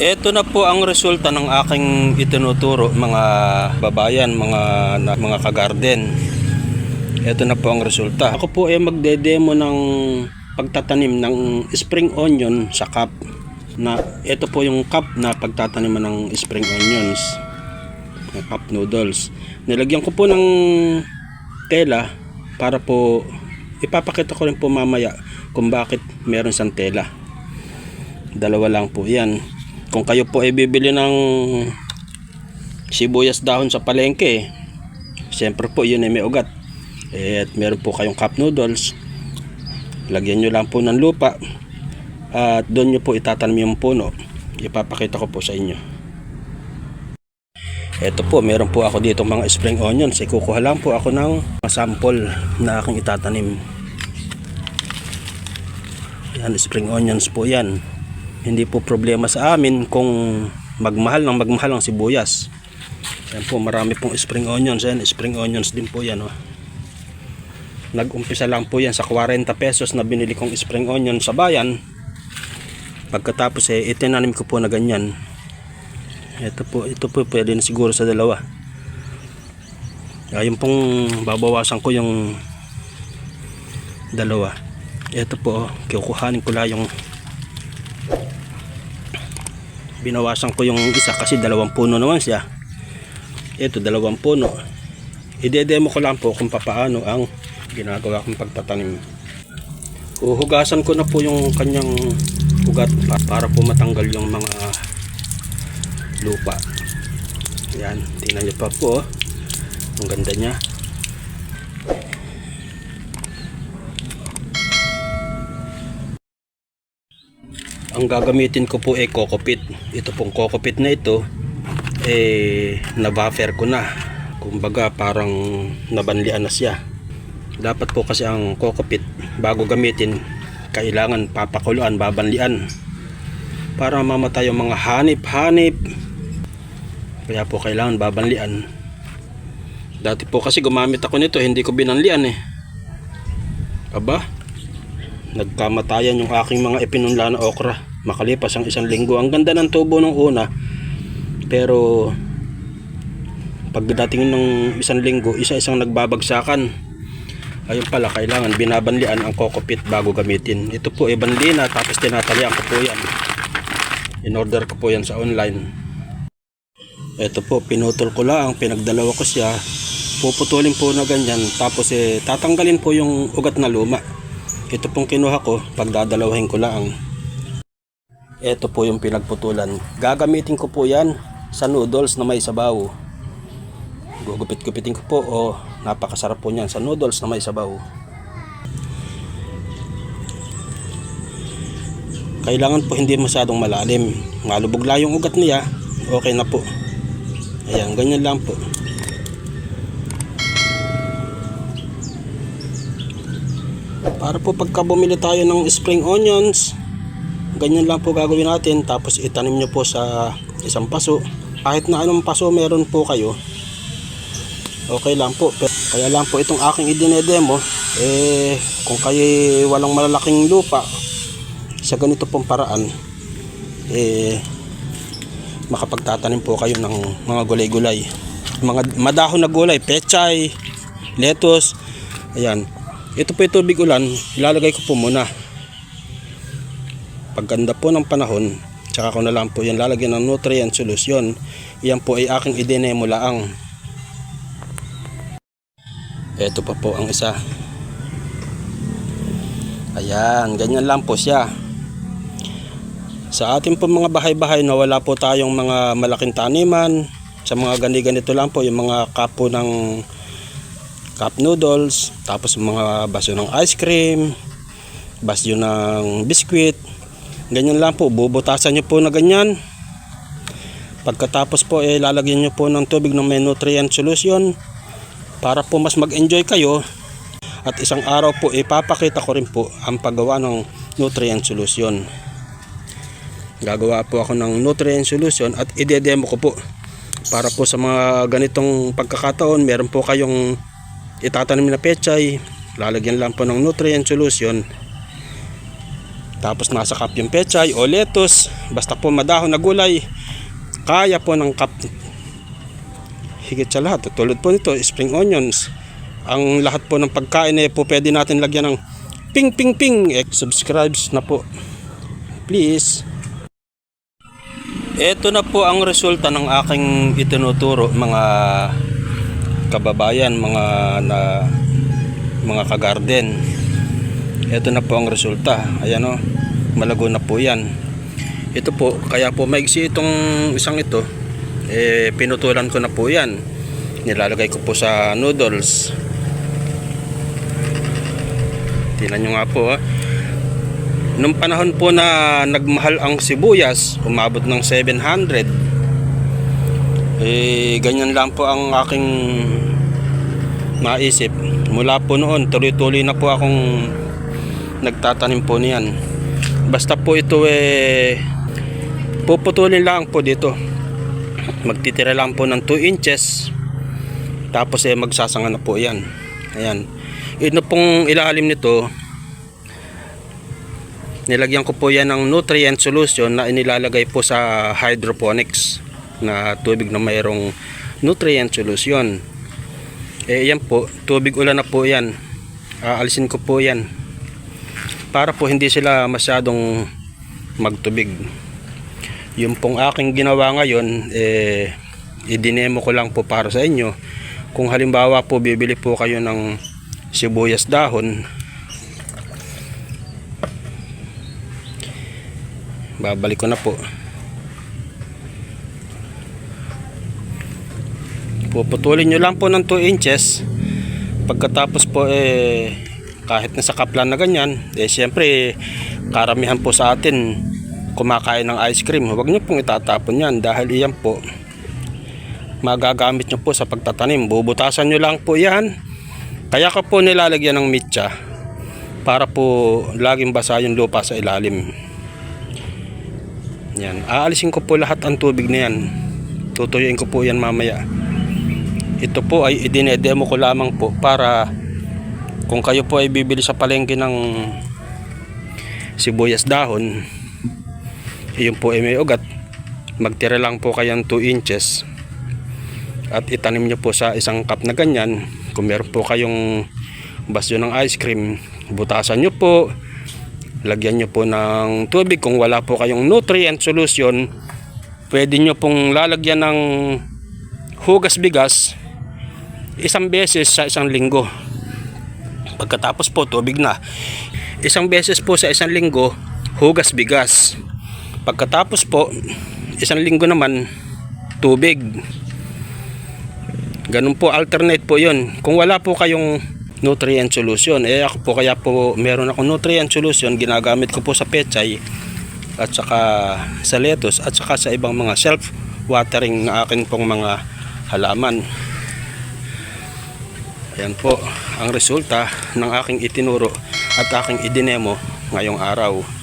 Ito na po ang resulta ng aking itinuturo mga babayan, mga mga kagarden. Ito na po ang resulta. Ako po ay magde-demo ng pagtatanim ng spring onion sa cup. Na ito po yung cup na pagtataniman ng spring onions. Cup noodles. Nilagyan ko po ng tela para po ipapakita ko rin po mamaya kung bakit meron siyang tela. Dalawa lang po yan. Kung kayo po ay bibili ng sibuyas dahon sa palengke, siyempre po yun ay may ugat. Eh, at meron po kayong cup noodles. Lagyan nyo lang po ng lupa. At doon nyo po itatanim yung puno. Ipapakita ko po sa inyo. Ito po, meron po ako dito mga spring onions. Ikukuha lang po ako ng sample na aking itatanim. Yan, spring onions po yan. Hindi po problema sa amin kung magmahal ng magmahal ang sibuyas. Yan po, marami pong spring onions. Yan, spring onions din po yan. Oh. Nag-umpisa lang po yan sa 40 pesos na binili kong spring onion sa bayan. Pagkatapos eh, itinanim ko po na ganyan. Ito po, ito po pwede na siguro sa dalawa. Ayun pong babawasan ko yung dalawa. Ito po, oh, kukuhanin ko lang yung binawasan ko yung isa kasi dalawang puno naman siya. Ito, dalawang puno. Ide-demo ko lang po kung papaano ang ginagawa kong pagtatanim. Uhugasan ko na po yung kanyang ugat pa- para po matanggal yung mga lupa. Yan, tingnan niyo pa po. oh. Ang ganda niya. Ang gagamitin ko po ay kokopit. Ito pong kokopit na ito eh na-buffer ko na. Kumbaga parang nabanlian na siya. Dapat po kasi ang kokopit bago gamitin kailangan papakuluan, babanlian para mamatay yung mga hanip-hanip. Kaya po kailangan babanlian. Dati po kasi gumamit ako nito, hindi ko binanlian eh. Aba, nagkamatayan yung aking mga ipinunla na okra. Makalipas ang isang linggo. Ang ganda ng tubo nung una. Pero pagdating ng isang linggo, isa-isang nagbabagsakan. Ayun pala, kailangan binabanlian ang kokopit bago gamitin. Ito po, ibanli na tapos tinatalian ko po yan. In order ko po yan sa online. Ito po, pinutol ko lang, pinagdalawa ko siya. Puputulin po na ganyan, tapos eh, tatanggalin po yung ugat na luma. Ito pong kinuha ko, pagdadalawahin ko lang. Ito po yung pinagputulan. Gagamitin ko po yan sa noodles na may sabaw. Gugupit-gupitin ko po, oh, napakasarap po niyan sa noodles na may sabaw. Kailangan po hindi masyadong malalim. Malubog lang yung ugat niya, okay na po. Ayan, ganyan lang po. Para po pagka bumili tayo ng spring onions, ganyan lang po gagawin natin. Tapos itanim nyo po sa isang paso. Kahit na anong paso meron po kayo, okay lang po. Pero, kaya lang po itong aking idinedemo, eh, kung kayo walang malalaking lupa, sa ganito pong paraan, eh, makapagtatanim po kayo ng mga gulay-gulay. Mga madahon na gulay, pechay, lettuce, ayan. Ito po yung tubig ulan, ilalagay ko po muna. Pagganda po ng panahon, tsaka ko na lang po yan lalagyan ng nutrient solution. Yan po ay aking idinemo laang. Ito pa po ang isa. Ayan, ganyan lang po siya. Sa ating po mga bahay-bahay na wala po tayong mga malaking taniman, sa mga gani-ganito lang po, yung mga kapo ng cup noodles, tapos mga baso ng ice cream, baso ng biskwit, ganyan lang po, bubutasan nyo po na ganyan. Pagkatapos po, eh, lalagyan nyo po ng tubig ng may nutrient solution para po mas mag-enjoy kayo. At isang araw po ipapakita ko rin po ang paggawa ng nutrient solution. Gagawa po ako ng nutrient solution at ide-demo ko po. Para po sa mga ganitong pagkakataon meron po kayong itatanim na pechay lalagyan lang po ng nutrient solution Tapos nasa cup yung pechay o lettuce. Basta po madahon na gulay. Kaya po ng cup. Higit sa lahat. Tulad po nito, spring onions. Ang lahat po ng pagkain eh po pwede natin lagyan ng ping ping ping. Eh, subscribes na po. Please. Ito na po ang resulta ng aking itinuturo mga kababayan, mga na mga kagarden. Ito na po ang resulta. Ayan o, malago na po yan. Ito po, kaya po maigsi itong isang ito, eh, pinutulan ko na po yan. Nilalagay ko po sa noodles. Tingnan nyo nga po ha. Nung panahon po na nagmahal ang sibuyas, umabot ng 700. Eh, ganyan lang po ang aking maisip. Mula po noon, tuloy-tuloy na po akong nagtatanim po niyan. Basta po ito eh, puputulin lang po dito. Magtitira lang po ng 2 inches. Tapos eh, magsasanga na po yan. Ayan. Ito pong ilalim nito, nilagyan ko po yan ng nutrient solution na inilalagay po sa hydroponics na tubig na mayroong nutrient solution. Eh yan po, tubig ulan na po yan. Aalisin ko po yan. Para po hindi sila masyadong magtubig. Yung pong aking ginawa ngayon, eh, idinemo ko lang po para sa inyo. Kung halimbawa po bibili po kayo ng sibuyas dahon, babalik ko na po. Puputulin nyo lang po ng 2 inches. Pagkatapos po eh kahit nasa kaplan na ganyan, eh siyempre karamihan po sa atin kumakain ng ice cream. Huwag nyo pong itatapon yan dahil iyan po magagamit nyo po sa pagtatanim. Bubutasan nyo lang po yan. Kaya ko po nilalagyan ng mitya para po laging basa yung lupa sa ilalim. Yan. Aalisin ko po lahat ang tubig na yan. Tutuyuin ko po yan mamaya. Ito po ay idinedemo ko lamang po para kung kayo po ay bibili sa palengke ng sibuyas dahon, iyon po ay may ugat, magtira lang po kayo ng 2 inches at itanim nyo po sa isang cup na ganyan. Kung meron po kayong basyo ng ice cream, butasan nyo po, lagyan nyo po ng tubig. Kung wala po kayong nutrient solution, pwede nyo pong lalagyan ng hugas bigas isang beses sa isang linggo. Pagkatapos po tubig na. Isang beses po sa isang linggo, hugas bigas. Pagkatapos po, isang linggo naman, tubig. Ganun po, alternate po yun. Kung wala po kayong nutrient solution, eh ako po kaya po meron akong nutrient solution, ginagamit ko po sa pechay at saka sa lettuce at saka sa ibang mga self watering na akin pong mga halaman. Ayan po ang resulta ng aking itinuro at aking idinemo ngayong araw.